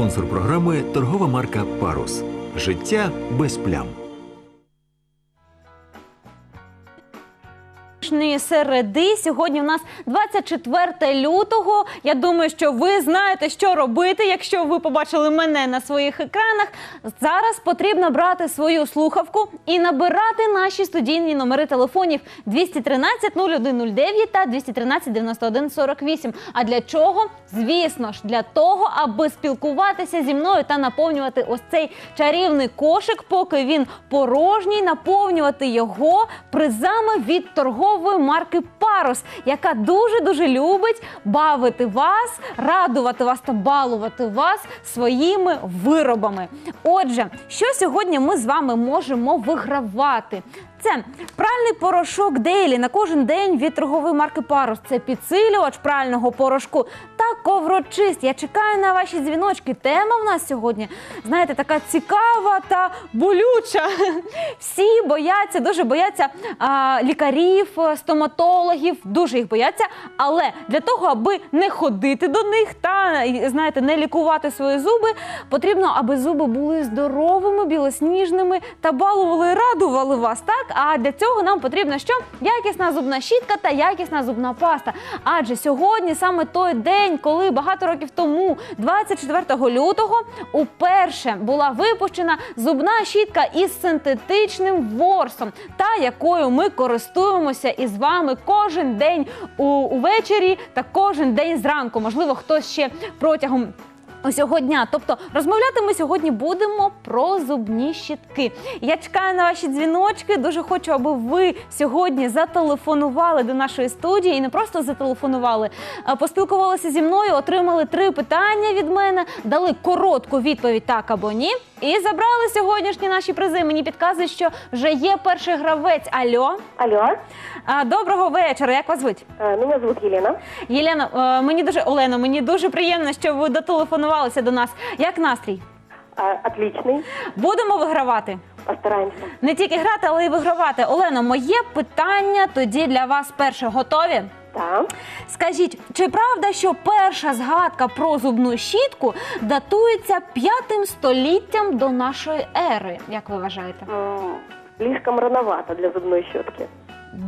Спонсор програми торгова марка Парус. Життя без плям. Ні середи. Сьогодні у нас 24 лютого. Я думаю, що ви знаєте, що робити, якщо ви побачили мене на своїх екранах. Зараз потрібно брати свою слухавку і набирати наші студійні номери телефонів 213 0109 та 213 91 48. А для чого? Звісно ж, для того, аби спілкуватися зі мною та наповнювати ось цей чарівний кошик, поки він порожній, наповнювати його призами від торгової марки Парус, яка дуже дуже любить бавити вас, радувати вас та балувати вас своїми виробами. Отже, що сьогодні ми з вами можемо вигравати? Це пральний порошок Дейлі на кожен день від торгової марки Парус. Це підсилювач прального порошку та коврочист. Я чекаю на ваші дзвіночки. Тема в нас сьогодні, знаєте, така цікава та болюча. Всі бояться, дуже бояться а, лікарів, стоматологів, дуже їх бояться. Але для того, аби не ходити до них та знаєте, не лікувати свої зуби, потрібно, аби зуби були здоровими, білосніжними та балували, радували вас. Так, а для цього нам потрібно що? Якісна зубна щітка та якісна зубна паста. Адже сьогодні саме той день, коли багато років тому, 24 лютого, уперше була випущена зубна щітка із синтетичним ворсом, та якою ми користуємося із вами кожен день увечері та кожен день зранку. Можливо, хтось ще протягом. Усього дня, тобто розмовляти ми сьогодні будемо про зубні щітки. Я чекаю на ваші дзвіночки. Дуже хочу, аби ви сьогодні зателефонували до нашої студії і не просто зателефонували, а поспілкувалися зі мною, отримали три питання від мене, дали коротку відповідь так або ні. І забрали сьогоднішні наші призи. Мені підказують, що вже є перший гравець. Альо, Алло, а, доброго вечора. Як вас звуть? э, меня зовут Елена. Єлена, е, мені дуже Олено, мені дуже приємно, що ви дотелефонувалися до нас. Як настрій? А, Отличный, Будемо вигравати. постараемся. Не тільки грати, але й вигравати. Олено, моє питання тоді для вас перше. Готові? Да. Скажіть, чи правда, що перша згадка про зубну щітку датується п'ятим століттям до нашої ери? Як ви вважаєте? М, Слишком рановато для зубной щетки.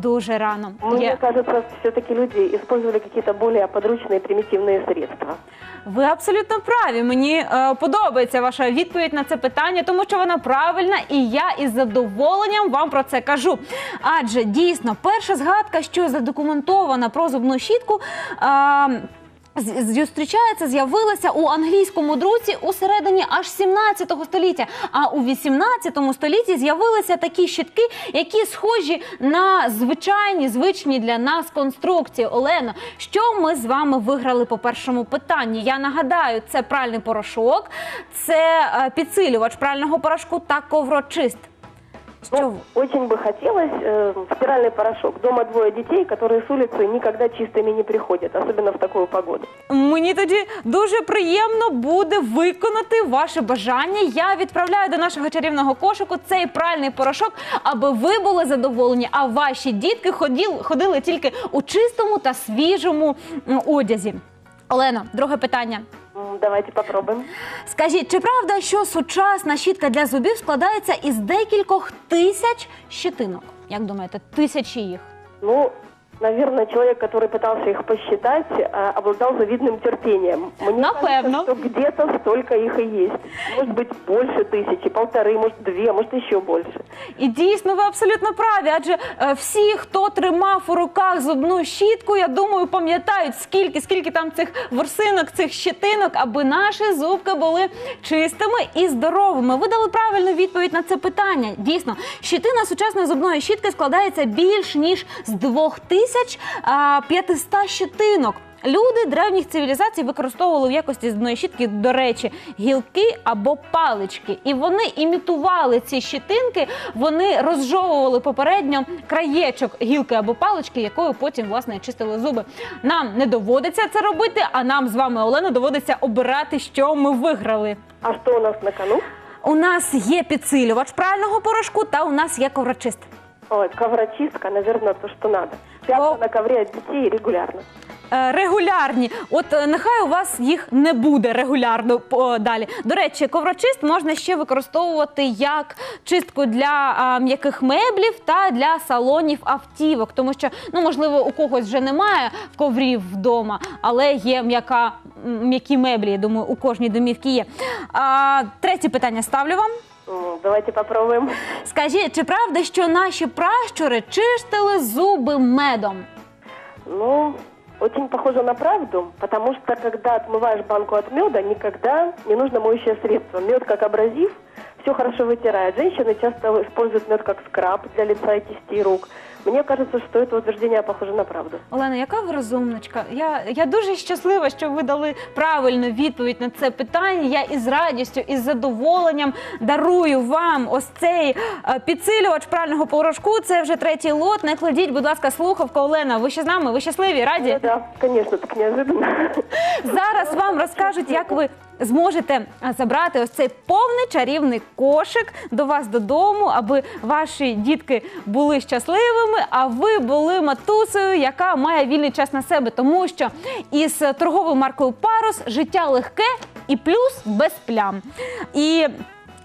Дуже рано. Мне Є. кажется, все-таки люди использовали какие-то более подручные примитивные средства. Ви абсолютно праві. Мені е, подобається ваша відповідь на це питання, тому що вона правильна, і я із задоволенням вам про це кажу. Адже дійсно, перша згадка, що задокументована про зубну щітку. Е, Зустрічається, з'явилася у англійському друці у середині аж 17 століття. А у 18 столітті з'явилися такі щітки, які схожі на звичайні, звичні для нас конструкції. Олено, що ми з вами виграли по першому питанні? Я нагадаю, це пральний порошок, це е, підсилювач прального порошку та коврочист. Що Ну, очень бы хотелось э, стиральный порошок. Дома двое детей, которые с улицы никогда чистыми не приходят, особенно в такую погоду. Мені тоді дуже приємно буде виконати ваше бажання. Я відправляю до нашого чарівного кошику цей пральний порошок, аби ви були задоволені, а ваші дітки ходіли, ходили тільки у чистому та свіжому м, одязі. Олено, друге питання. Давайте попробуємо. Скажіть, чи правда, що сучасна щітка для зубів складається із декількох тисяч щетинок? Як думаєте, тисячі їх? Ну, наверное, человек, который пытался их посчитать, э, обладал завидным терпением. Мне Напевно. кажется, что где-то столько их и есть. Может быть, больше тысячи, полторы, может, две, может, еще больше. І дійсно ви абсолютно праві, адже е, всі, хто тримав у руках зубну щітку, я думаю, пам'ятають, скільки, скільки там цих ворсинок, цих щетинок, аби наші зубки були чистими і здоровими. Ви дали правильну відповідь на це питання. Дійсно, щетина сучасної зубної щітки складається більш ніж з 2500 щетинок. Люди древніх цивілізацій використовували в якості зубної щітки, до речі, гілки або палички. І вони імітували ці щитинки, вони розжовували попередньо краєчок гілки або палички, якою потім власне чистили зуби. Нам не доводиться це робити, а нам з вами, Олена, доводиться обирати, що ми виграли. А что у нас на кону? У нас є підсилювач прального порошку, та у нас є коврочист. Ой, коврочистка, наверное, то, что надо. Пятна О. на ковре от регулярно. е, регулярні. От е, нехай у вас їх не буде регулярно по- далі. До речі, коврочист можна ще використовувати як чистку для а, м'яких меблів та для салонів автівок, тому що ну можливо у когось вже немає коврів вдома, але є м'яка м, м'які меблі. Я думаю, у кожній домівці є. А, третє питання ставлю вам. Давайте попробуем. Скажіть, чи правда, що наші пращури чистили зуби медом? Ну, очень похоже на правду, потому что когда отмываешь банку от меда, никогда не нужно моющее средство. Мед как абразив, все хорошо вытирает. Женщины часто используют мед как скраб для лица и кистей рук. Мне кажется, что это утверждение похоже на правду. Олена, яка ви розумничка? Я, я дуже щаслива, що ви дали правильну відповідь на це питання. Я із радістю, із задоволенням дарую вам ось цей е, підсилювач прального порошку. Це вже третій лот. Не кладіть, будь ласка, слухавка. Олена, ви ще з нами? Ви щасливі? Раді? Ну да, конечно, так неожиданно. Зараз вам розкажуть, як ви зможете забрати ось цей повний чарівний кошик до вас додому, аби ваші дітки були щасливими, а ви були матусею, яка має вільний час на себе, тому що із торговою маркою Парус життя легке і плюс без плям. І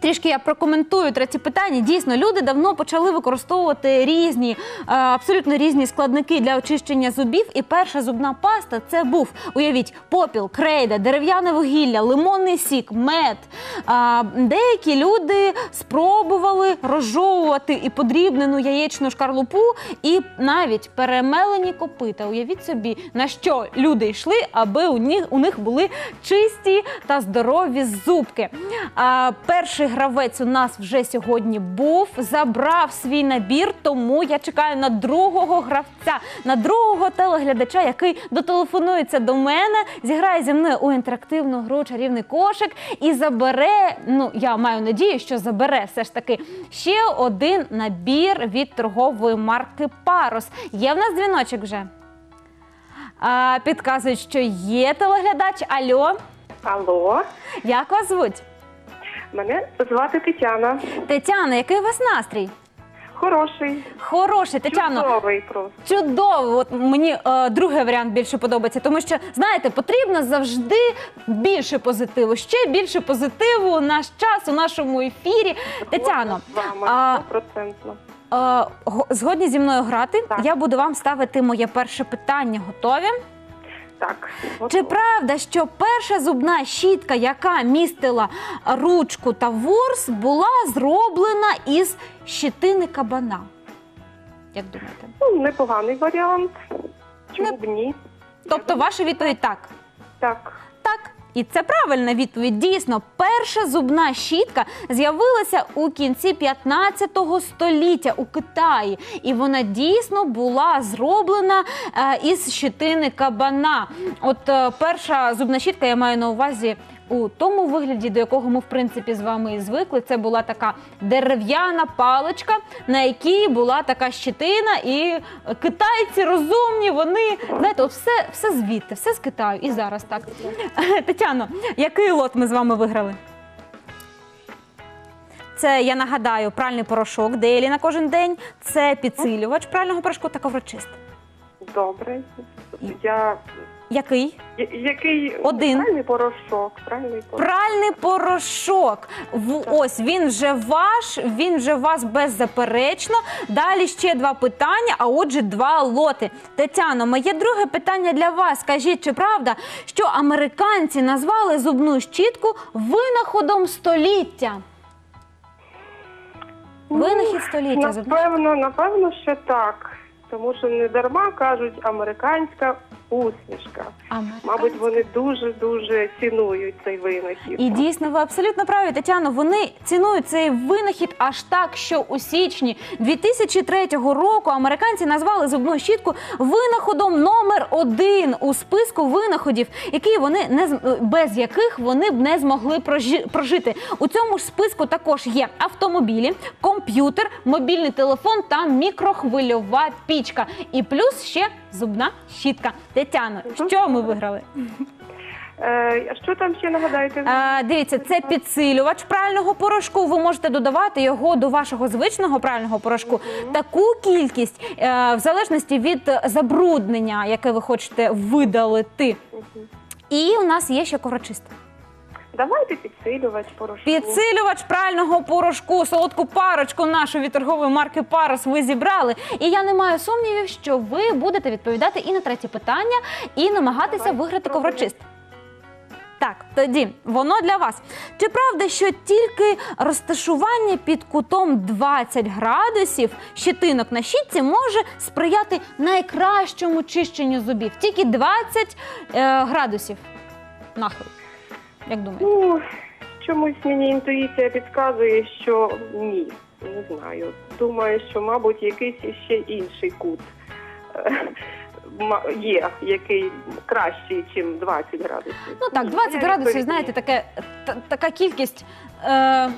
Трішки я прокоментую третє питання. Дійсно, люди давно почали використовувати різні, е, абсолютно різні складники для очищення зубів. І перша зубна паста це був, уявіть, попіл, крейда, дерев'яне вугілля, лимонний сік, мед. Деякі люди спробували розжовувати і подрібнену яєчну шкарлупу, і навіть перемелені копита. Уявіть собі, на що люди йшли, аби у них, були чисті та здорові зубки. Перший гравець у нас вже сьогодні був, забрав свій набір, тому я чекаю на другого гравця, на другого телеглядача, який дотелефонується до мене, зіграє зі мною у інтерактивну гру чарівний кошик і забере. Ну я маю надію, що забере все ж таки ще один набір від торгової марки Парус. Є в нас дзвіночок вже. А, підказують, що є телеглядач. Альо, Алло, як вас звуть? Мене звати Тетяна. Тетяна, який у вас настрій? Хороший, Хороший, Тетяно. чудовий просто. Чудово, от мені е, другий варіант більше подобається, тому що знаєте, потрібно завжди більше позитиву, ще більше позитиву у наш час у нашому ефірі. Тетяно, З вами а, стопроцентно. е, го- згодні зі мною грати. Так. Я буду вам ставити моє перше питання. Готові? Так. Чи правда, що перша зубна щітка, яка містила ручку та ворс, була зроблена із щитини кабана? Як думаєте? Ну, непоганий варіант. Чому б ні? Тобто, ваша відповідь так. Так. І це правильна відповідь. Дійсно, перша зубна щітка з'явилася у кінці 15 століття у Китаї, і вона дійсно була зроблена е, із щитини кабана. От е, перша зубна щітка, я маю на увазі. У тому вигляді, до якого ми в принципі з вами і звикли, це була така дерев'яна паличка, на якій була така щитина, і китайці розумні, вони знаєте, от все, все звідти, все з Китаю. І зараз так. Тетяно, який лот ми з вами виграли? Це я нагадаю пральний порошок Дейлі на кожен день. Це підсилювач прального порошку та коврочист. Добре. Я... Який? я- Який Один. правильний порошок? Правильний порошок. Пральний порошок. В, ось він вже ваш, він вже вас беззаперечно. Далі ще два питання, а отже, два лоти. Тетяно, моє друге питання для вас. Скажіть, чи правда, що американці назвали зубну щітку винаходом століття? Винахід століття. зубна Напевно, напевно, що так. Тому що не дарма кажуть американська усмішка. Мабуть, вони дуже дуже цінують цей винахід. І дійсно, ви абсолютно праві, Тетяно. Вони цінують цей винахід аж так, що у січні 2003 року американці назвали зубну щітку винаходом номер один у списку винаходів, які вони не без яких вони б не змогли прожи- прожити. У цьому ж списку також є автомобілі, комп'ютер, мобільний телефон та мікрохвильова пічка. І плюс ще зубна щітка. Тетяно, що ми виграли? Е, що там ще нагадаєте? Е, дивіться, це підсилювач прального порошку. Ви можете додавати його до вашого звичного прального порошку. Таку кількість, е, в залежності від забруднення, яке ви хочете видалити. І у нас є ще коврочиста. Давайте підсилювач порошку. Підсилювач прального порошку, солодку парочку нашу від торгової марки Парус ви зібрали. І я не маю сумнівів, що ви будете відповідати і на третє питання, і намагатися Давай, виграти спробуємо. коврочист. Так, тоді воно для вас. Чи правда, що тільки розташування під кутом 20 градусів щитинок на щітці може сприяти найкращому чищенню зубів? Тільки 20 е, градусів нахил. Як думаєте? Ну, чомусь мені інтуїція підказує, що ні. Не знаю. Думаю, що, мабуть, якийсь ще інший кут е, є, який кращий, ніж 20 градусів. Ну так, 20 Я градусів, знаєте, таке, та- така кількість. Е,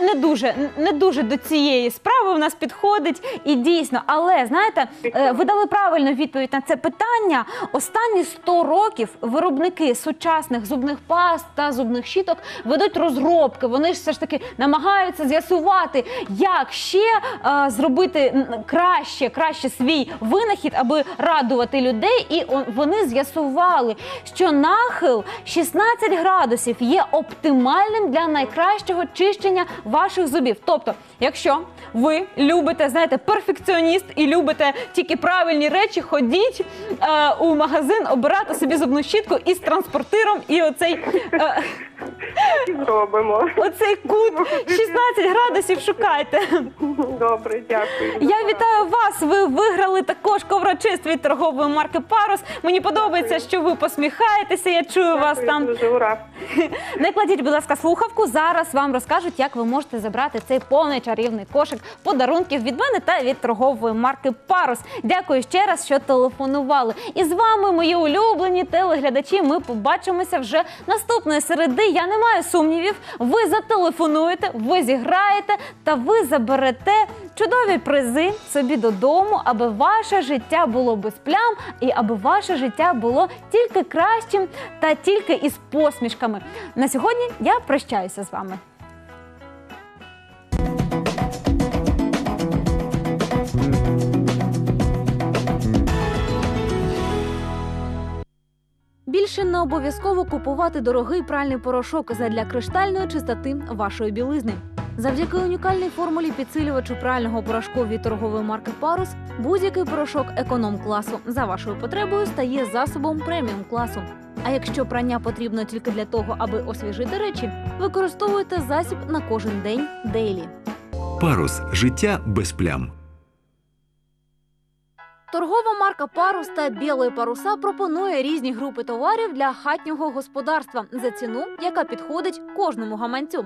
не дуже, не дуже до цієї справи у нас підходить і дійсно. Але знаєте, е, ви дали правильну відповідь на це питання. Останні 100 років виробники сучасних зубних паст та зубних щіток ведуть розробки. Вони ж все ж таки намагаються з'ясувати, як ще е, зробити краще, краще свій винахід, аби радувати людей. І вони з'ясували, що нахил 16 градусів є оптимальним для найкращого чищення ваших зубів. Тобто, якщо ви любите, знаєте, перфекціоніст і любите тільки правильні речі, ходіть е, у магазин обирати собі зубну щітку із транспортиром і оцей. Е, зробимо. Оцей кут 16 градусів шукайте. Добре, дякую. Я вітаю вас. Ви виграли також коврочист від торгової марки Парус. Мені подобається, що ви посміхаєтеся. Я чую вас там. Дуже ура. Не кладіть, будь ласка, слухавку. Зараз вам розкажуть, як ви можете забрати цей повний чарівний кошик подарунків від мене та від торгової марки Парус. Дякую ще раз, що телефонували. І з вами, мої улюблені телеглядачі. Ми побачимося вже наступної середи. Я не маю сумнівів. Ви зателефонуєте, ви зіграєте та ви заберете чудові призи собі додому, аби ваше життя було без плям і аби ваше життя було тільки кращим та тільки із посмішками. На сьогодні я прощаюся з вами. Більше не обов'язково купувати дорогий пральний порошок задля криштальної чистоти вашої білизни. Завдяки унікальній формулі підсилювачу прального порошку від торгової марки Парус, будь-який порошок економ класу за вашою потребою стає засобом преміум класу. А якщо прання потрібно тільки для того, аби освіжити речі, використовуйте засіб на кожен день Дейлі. Парус життя без плям. Торгова марка Парус та білої паруса пропонує різні групи товарів для хатнього господарства за ціну, яка підходить кожному гаманцю.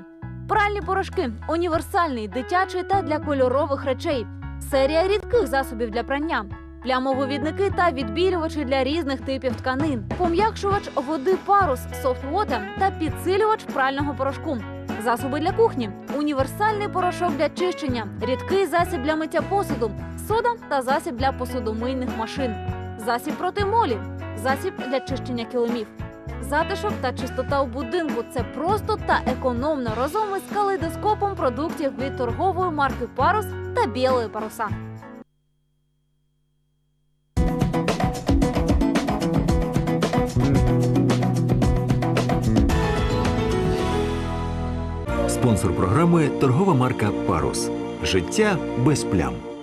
Пральні порошки універсальний, дитячий та для кольорових речей, серія рідких засобів для прання, плямовивідники та відбілювачі для різних типів тканин, пом'якшувач води парус Soft та підсилювач прального порошку. Засоби для кухні, універсальний порошок для чищення, рідкий засіб для миття посуду, сода та засіб для посудомийних машин, засіб проти молі, засіб для чищення килимів. Затишок та чистота у будинку це просто та економно разом із калейдоскопом продуктів від торгової марки Парус та білої паруса. Спонсор програми торгова марка Парус. Життя без плям.